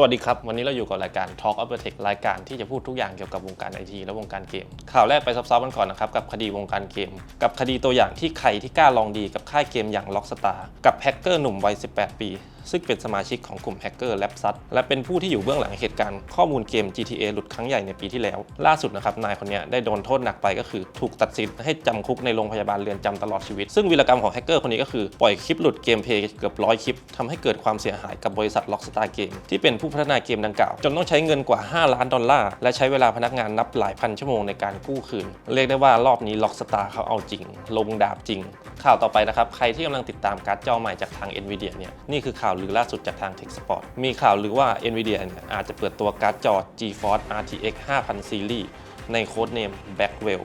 สวัสดีครับ วันนี้เราอยู่กับรายการ Talk of the Tech รายการที่จะพูดทุกอย่างเกี่ยวกับวงการไอทีและวงการเกม ข่าวแรกไปซับๆกันก่อนนะครับกับคดีวงการเกม กับคดีตัวอย่างที่ใครที่กล้าลองดีกับค่ายเกมอย่าง Rockstar กับแฮกเกอร์หนุ่มวัย 18 ปี ซึ่งเป็นสมาชิกของกลุ่มแฮกเกอร์แลบซัตและเป็นผู้ที่อยู่เบื้องหลังเหตุการณ์ข้อมูลเกม GTA หลุดครั้งใหญ่ในปีที่แล้ว ล่าสุดนะครับนายคนนี้ได้โดนโทษหนักไปก็คือ ถูกตัดสินให้จำคุกในโรงพยาบาลเรือนจำตลอดชีวิต ซึ่งวีรกรรมของแฮกเกอร์คนนี้ก็คือปล่อยคลิปหลุดเกมเพลย์เกือบร้อยคลิปทำให้เกิดความเสียหายกับบริษัท Rockstar Game ที่เป็นผู้พัฒนาเกมดังกล่าวจนต้องใช้เงินกว่า 5 ล้านดอลลาร์และใช้เวลาพนักงานนับหลายพันชั่วโมงในการกู้คืน เรียกได้ว่ารอบนี้ Rockstar เขาเอาจริง ลงดาบจริง ข่าวต่อไปนะครับ ใครที่กำลังติดตามการ์ดจอใหม่จากทาง NVIDIA เนี่ย นี่คือข่าวลือล่าสุดจากทาง Tech Spot มีข่าวลือว่า NVIDIA เนี่ยอาจจะเปิดตัวการ์ดจอ GeForce RTX 5000 Series ในโค้ดเนม Blackwell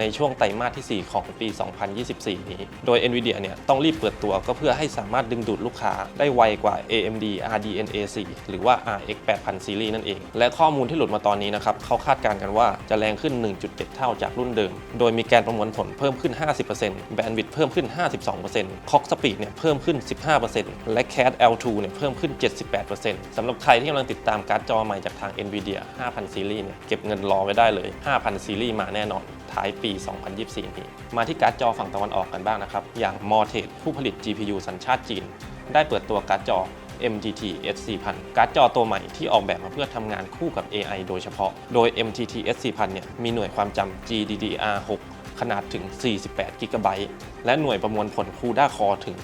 ในช่วงไตรมาสที่ 4 ของปี 2024 นี้ โดย NVIDIA เนี่ยต้องรีบเปิดตัวก็เพื่อให้สามารถดึงดูดลูกค้าได้ไวกว่า AMD RDNA 4หรือว่า RX 8000 Series นั่นเอง และข้อมูลที่หลุดมาตอนนี้นะครับเขาคาดการณ์กันว่าจะแรงขึ้น 1.7 เท่าจากรุ่นเดิม โดยมีแกนประมวลผลเพิ่มขึ้น 50%แบนด์วิดต์เพิ่มขึ้น 52%คล็อกสปีดเนี่ยเพิ่มขึ้น 15%และ CAD L2 เนี่ยเพิ่มขึ้น 78%สำหรับใครที่กำลังติดตามการ์ดจอใหม่จากทาง NVIDIA 5000 Series เนี่ยเก็บเงินรอไว้ได้เลย5000 ซีรีส์มาแน่นอน ท้ายปี 2024 นี้ มาที่การ์ดจอฝั่งตะวันออกกันบ้างนะครับ อย่าง m o r t e ผู้ผลิต GPU สัญชาติจีน ได้เปิดตัวการ์ดจอ MTT S4000 การ์ดจอตัวใหม่ที่ออกแบบมาเพื่อทำงานคู่กับ AI โดยเฉพาะ โดย MTT S4000 เนี่ยมีหน่วยความจำ GDDR6 ขนาดถึง 48 กิกะไบต์และหน่วยประมวลผล CUDA Core ถึง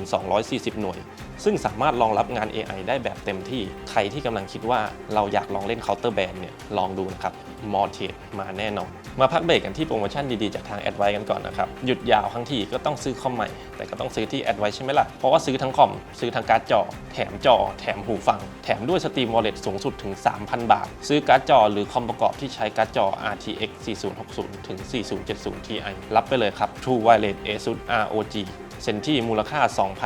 1240 หน่วย ซึ่งสามารถรองรับงาน AI ได้แบบเต็มที่ ใครที่กำลังคิดว่าเราอยากลองเล่น Counter Band เนี่ย ลองดูนะครับ m o r t e มาแน่นอน มาพักเบรกกันที่โปรโมชั่นดีๆ จากทางแอดไวกันก่อนนะครับ หยุดยาวทั้งทีก็ต้องซื้อคอมใหม่ แต่ก็ต้องซื้อที่แอดไวใช่ไหมล่ะ เพราะว่าซื้อทั้งคอม ซื้อทั้งการ์ดจอ แถมจอ แถมหูฟัง แถมด้วยสตรีมวอลเล็ตสูงสุดถึง 3,000 บาท ซื้อการ์ดจอหรือคอมประกอบที่ใช้การ์ดจอ RTX 4060 ถึง 4070 Ti รับไปเลยครับ True Wireless ASUS ROG เซนที่มูลค่า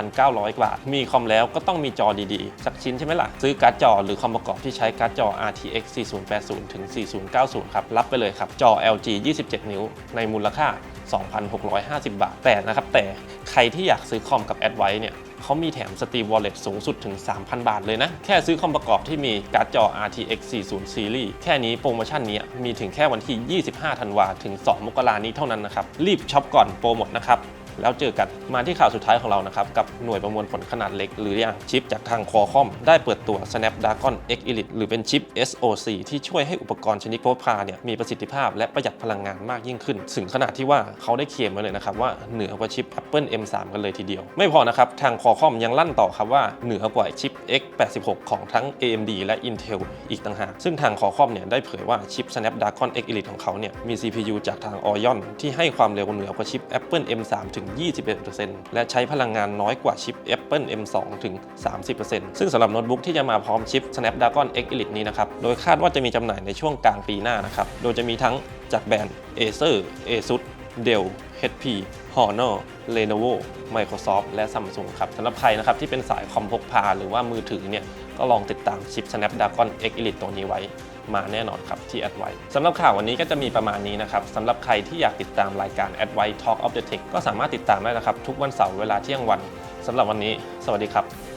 2,900 บาท มีคอมแล้วก็ต้องมีจอดีๆ สักชิ้นใช่ไหมล่ะ ซื้อการ์ดจอหรือคอมประกอบที่ใช้การ์ดจอ RTX 4080ถึง4090 ครับ รับไปเลยครับ จอ LG 27 นิ้ว ในมูลค่า 2,650 บาท แต่นะครับ แต่ใครที่อยากซื้อคอมกับ a d v i เนี่ยเขามีแถม Steam Wallet สูงสุดถึง 3,000 บาทเลยนะ แค่ซื้อคอมประกอบที่มีการ์ดจอ RTX 40 Series แค่นี้โปรโมชั่นนี้มีถึงแค่วันที่ 25 ธันวาถึง 2 มกรานี้เท่านั้นนะครับ รีบช็อปก่อนโปรหมดนะครับ แล้วเจอกันมาที่ข่าวสุดท้ายของเรานะครับ กับหน่วยประมวลผลขนาดเล็ก หรืออย่างชิปจากทางคอคอมได้เปิดตัว Snapdragon X Elite หรือเป็นชิป SoC ที่ช่วยให้อุปกรณ์ชนิดพกพาเนี่ยมีประสิทธิภาพและประหยัดพลังงานมากยิ่งขึ้น ถึงขนาดที่ว่าเขาได้เคลมมาเลยนะครับว่าเหนือกว่าชิป Apple M3 กันเลยทีเดียว ไม่พอนะครับทางคอคอมยังลั่นต่อครับว่าเหนือกว่าชิป X86 ของทั้ง AMD และ Intel อีกต่างหากซึ่งทางคอคอมเนี่ยได้เผยว่าชิป Snapdragon X Elite ของเขาเนี่ยมี CPU จากทาง Orion ที่ให้ความเร็วเหนือกว่าชิป Apple M3 ถึงถึง 21%และใช้พลังงานน้อยกว่าชิป Apple M2 ถึง 30%ซึ่งสำหรับโน้ตบุ๊กที่จะมาพร้อมชิป Snapdragon X Elite นี้นะครับ โดยคาดว่าจะมีจำหน่ายในช่วงกลางปีหน้านะครับ โดยจะมีทั้งจากแบรนด์ Acer Asus Dell HP Honor Lenovo Microsoft และ Samsung ครับสำหรับใครนะครับที่เป็นสายคอมพกพาหรือว่ามือถือเนี่ยก็ลองติดตามชิป Snapdragon X Elite ตัวนี้ไว้มาแน่นอนครับที่ a d v i สำหรับข่าววันนี้ก็จะมีประมาณนี้นะครับสำหรับใครที่อยากติดตามรายการ a d v i Talk of the Tech ก็สามารถติดตามได้นะครับ ทุกวันเสาร์เวลาเที่ยงวันสำหรับวันนี้ สวัสดีครับ